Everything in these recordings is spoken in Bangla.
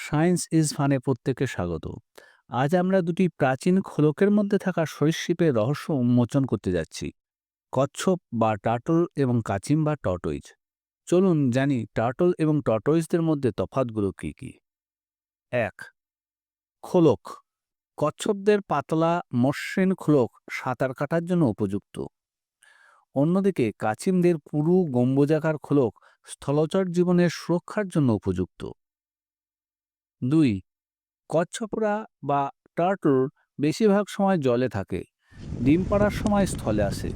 সায়েন্স ইজ ফানে প্রত্যেককে স্বাগত। আজ আমরা দুটি প্রাচীন খোলকের মধ্যে থাকা সরীসৃপের রহস্য উন্মোচন করতে যাচ্ছি। কচ্ছপ বা টার্টল এবং কাচিম বা টর্টইজ। চলুন জানি টার্টল এবং টর্টইজদের মধ্যে তফাতগুলো কী কী? এক, খোলক। কচ্ছপদের পাতলা, মসৃণ খোলক সাঁতার কাটার জন্য উপযুক্ত। অন্যদিকে কাচিমদের পুরু গম্বুজাকার খোলক স্থলচর জীবনের সুরক্ষার জন্য উপযুক্ত। দুই, কচ্ছপরা বা টার্টল বেশিরভাগ সময় জলে থাকে, ডিম পাড়ার সময় স্থলে আসে।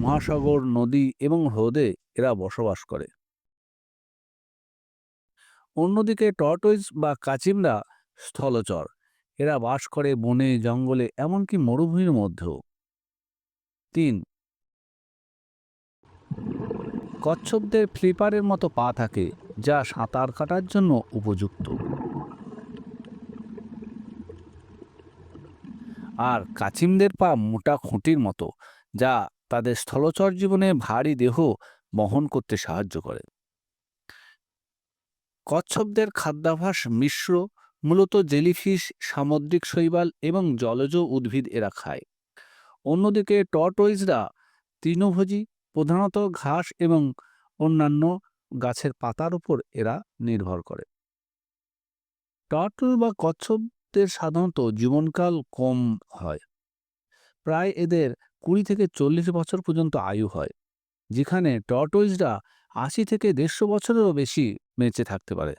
মহাসাগর, নদী এবং হ্রদে এরা বসবাস করে। অন্যদিকে টর্টোইজ বা কাচিমরা স্থলচর। এরা বাস করে বনে, জঙ্গলে, এমনকি মরুভূমির মধ্যেও। তিন কচ্ছপদের ফ্লিপারের মতো পা থাকে, যা সাঁতার কাটার জন্য উপযুক্ত। আর কাচিমদের পা মোটা খুঁটির মতো, যা তাদের স্থলচর জীবনে ভারী দেহ বহন করতে সাহায্য করে। কচ্ছপদের খাদ্যাভাস মিশ্র, মূলত জেলিফিশ, সামুদ্রিক শৈবাল এবং জলজ উদ্ভিদ এরা খায়। অন্যদিকে টর্টয়েজরা তৃণভোজী প্রধানত ঘাস এবং অন্যান্য গাছের পাতার উপর এরা নির্ভর করে। টার্টল বা কচ্ছপদের সাধারণত জীবনকাল কম হয়। প্রায় এদের কুড়ি থেকে চল্লিশ বছর পর্যন্ত আয়ু হয়, যেখানে টর্টয়েজরা আশি থেকে দেড়শো বছরেরও বেশি বেঁচে থাকতে পারে।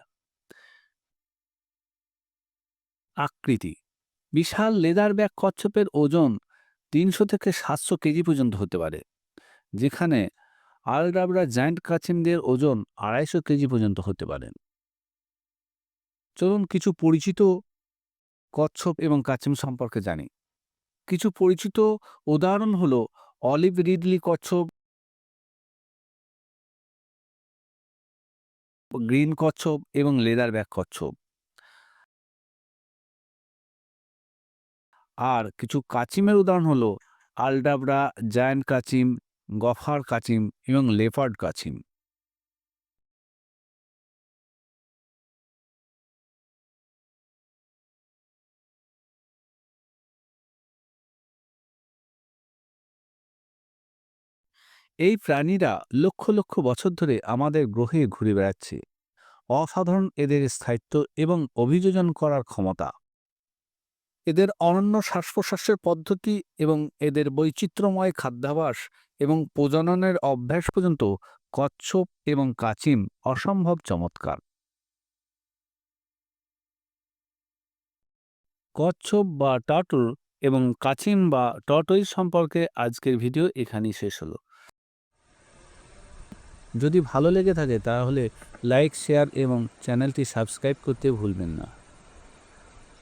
আকৃতি, বিশাল লেদার ব্যাগ কচ্ছপের ওজন তিনশো থেকে সাতশো কেজি পর্যন্ত হতে পারে। যেখানে আলডাবরা জায়ান্ট কাছিমদের ওজন আড়াইশো কেজি পর্যন্ত হতে পারেন চলুন কিছু পরিচিত কচ্ছপ এবং কাছিম সম্পর্কে জানি। কিছু পরিচিত উদাহরণ হল অলিভ রিডলি কচ্ছপ, গ্রিন কচ্ছপ এবং লেদার ব্যাগ কচ্ছপ। আর কিছু কাচিমের উদাহরণ হলো আলডাবরা জায়ান্ট কাচিম গফার কাচিম এবং লেপার্ড কাচিম। এই প্রাণীরা লক্ষ লক্ষ বছর ধরে আমাদের গ্রহে ঘুরে বেড়াচ্ছে। অসাধারণ এদের স্থায়িত্ব এবং অভিযোজন করার ক্ষমতা। এদের অনন্য শ্বাস প্রশ্বাসের পদ্ধতি এবং এদের বৈচিত্র্যময় খাদ্যাভ্যাস এবং প্রজননের অভ্যাস পর্যন্ত কচ্ছপ এবং কাচিম অসম্ভব চমৎকার। কচ্ছপ বা টাটল এবং কাচিম বা টটই সম্পর্কে আজকের ভিডিও এখানেই শেষ হলো। যদি ভালো লেগে থাকে তাহলে লাইক, শেয়ার এবং চ্যানেলটি সাবস্ক্রাইব করতে ভুলবেন না।